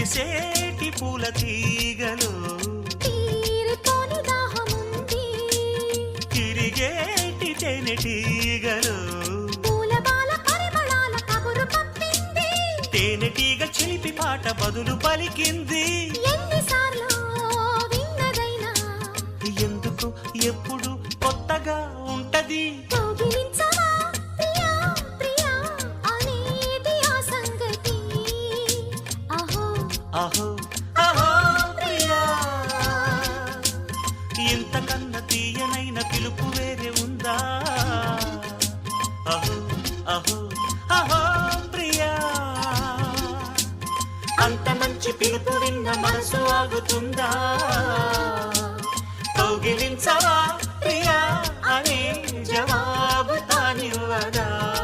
విరిసేటి పూల తీగలు. తిరిగేటి కబురు పంపింది. తేనెటీగ చిలిపి పాట బదులు పలికింది. ఎందుకు ఎప్పుడు కొత్తగా ఉంటది? అహో అహో ప్రియా. ఇంతకన్నా తీయనైన పిలుపు వేరే ఉందా? అహో అహో అహో ప్రియా. అంత మంచి పిలుపు విన్న మనసు ఆగుతుందా? కౌగిలించవా ప్రియా? అనే జవాబు తానివ్వదా?